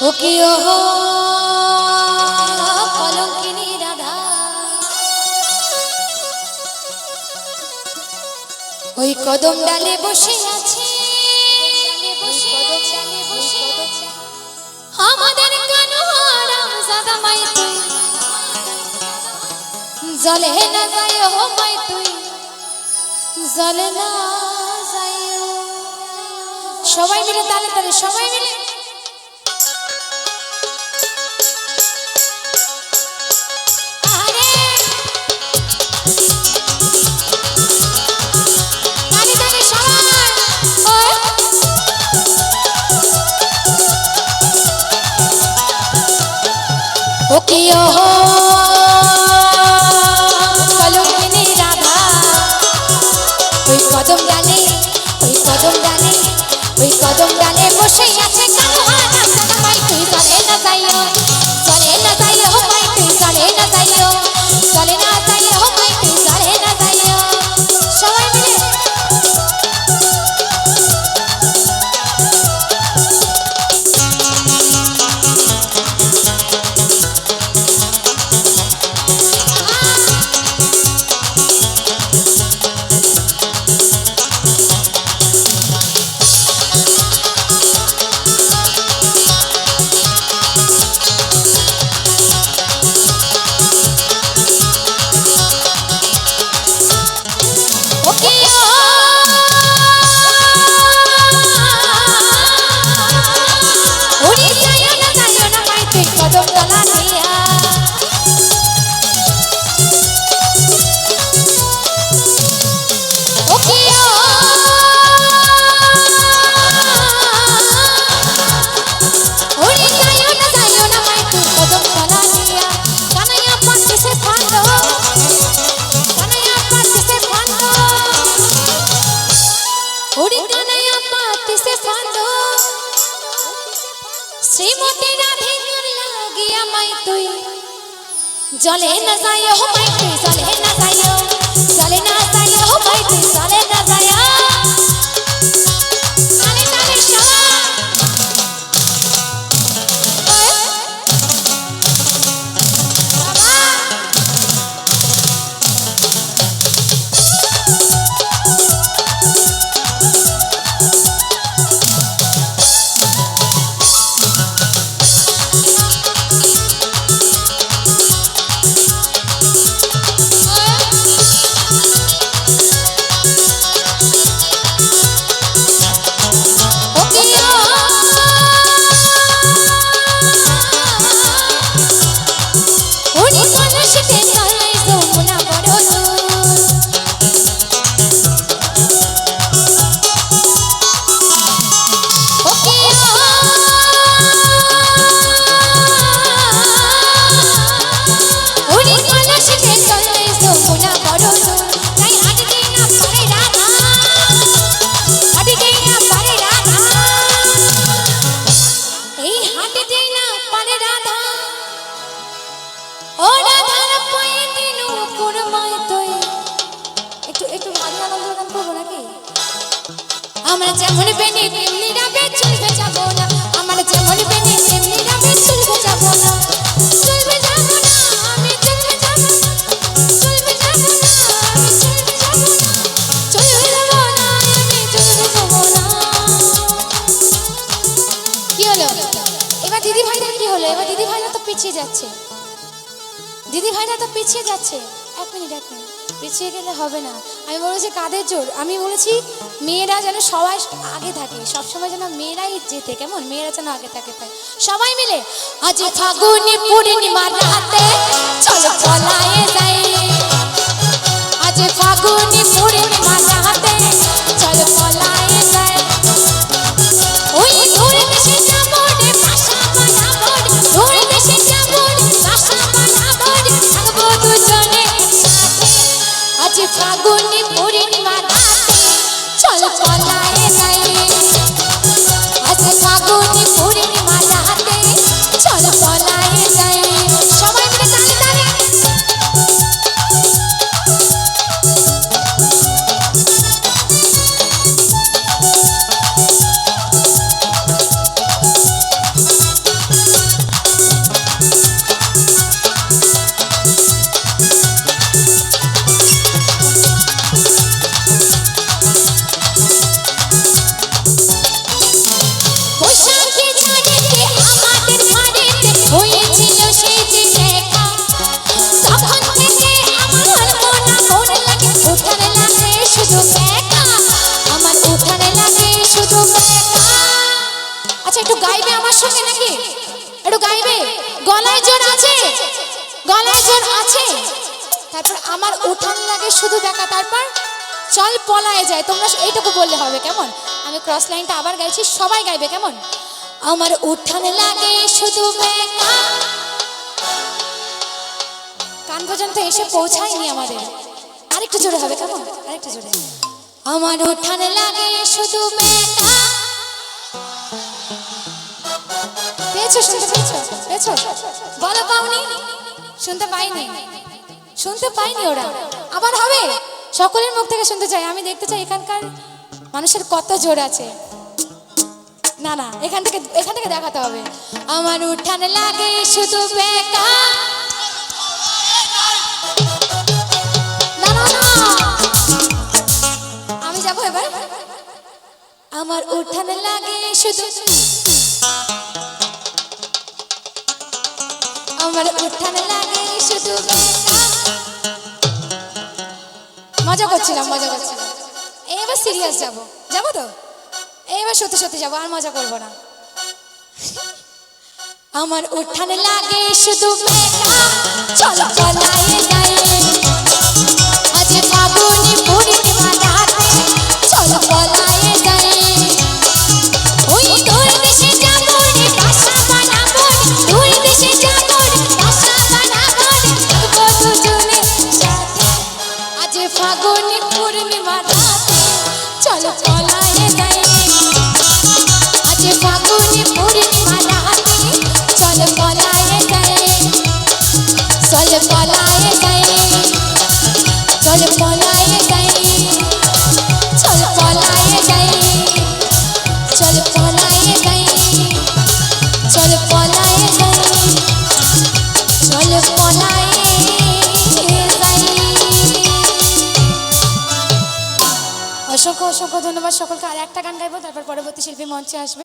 ও কি ওই কদম ডালে বসে আছে। আমাদের জলে না যায় মাই তুই। জলে না যায় সবাই মিলে তালে তালে, সবাই মিলে। কদম ডালে ওই কদম ডালে ওই কদম ডালে বসে আছে জলে না যায় হো মাই তুই আমরা যেমন বেনে তেমনি রাবে চলবে না। আমরা যেমন বেনে তেমনি রাবে না। চলবে হলো? এবার দিদি ভাইদের কি হলো? এবার দিদি ভাইরা তো পিছিয়ে যাচ্ছে। দিদি ভাইরা তো পিছিয়ে যাচ্ছে। এক মিনিট এক মিনিট পিছিয়ে গেলে হবে না। আমি বলেছি কাদের জোর? আমি বলেছি মেয়েরা যেন সবাই আগে থাকে সবসময় যেন মেয়েরাই যেতে কেমন? মেয়েরা যেন আগে থাকে তাই। সবাই মিলে আজ ফাগুনি পূর্ণিমার রাতে চলো পলায়ে গলায় জোর আছে? গলায় জোর আছে? তারপর আমার উঠান লাগে শুধু দেখা, তারপর চল পলায় যায়। তোমরা এইটুকু বললে হবে, কেমন? আমি ক্রস লাইনটা আবার গাইছি, সবাই গাইবে, কেমন? আমার উঠান লাগে শুধু কান পর্যন্ত এসে পৌঁছায়নি আমাদের। আরেকটু জোরে হবে, কেমন? আরেকটু জোরে। আমার উঠান লাগে শুধু বেকা পেয়েছ, শুনতে পেয়েছ? পেয়েছ? বলো পাওনি, শুনতে পাইনি। শুনতে পাইনি ওরা। আবার হবে? সকলের মুখ থেকে শুনতে চাই। আমি দেখতে চাই এখানকার মানুষের কত জোর আছে। না না, এখান থেকে এখান থেকে দেখাতে হবে। আমার উঠান লাগে শুধু বেকা না না না। আমি যাব এবার? আমার উঠান লাগে শুধু আমার উঠান লাগে শুধু। মজা করছিলাম মজা করছিলাম। এবার সিরিয়াস যাব। যাব তো? এবার সত্যি সত্যি যাব, আর মজা করব না। আমার উঠান লাগে শুধু চলো চলায়ে অসংখ্য ধন্যবাদ সকলকে। আর একটা গান গাইবো তারপর পরবর্তী শিল্পী মঞ্চে আসবে।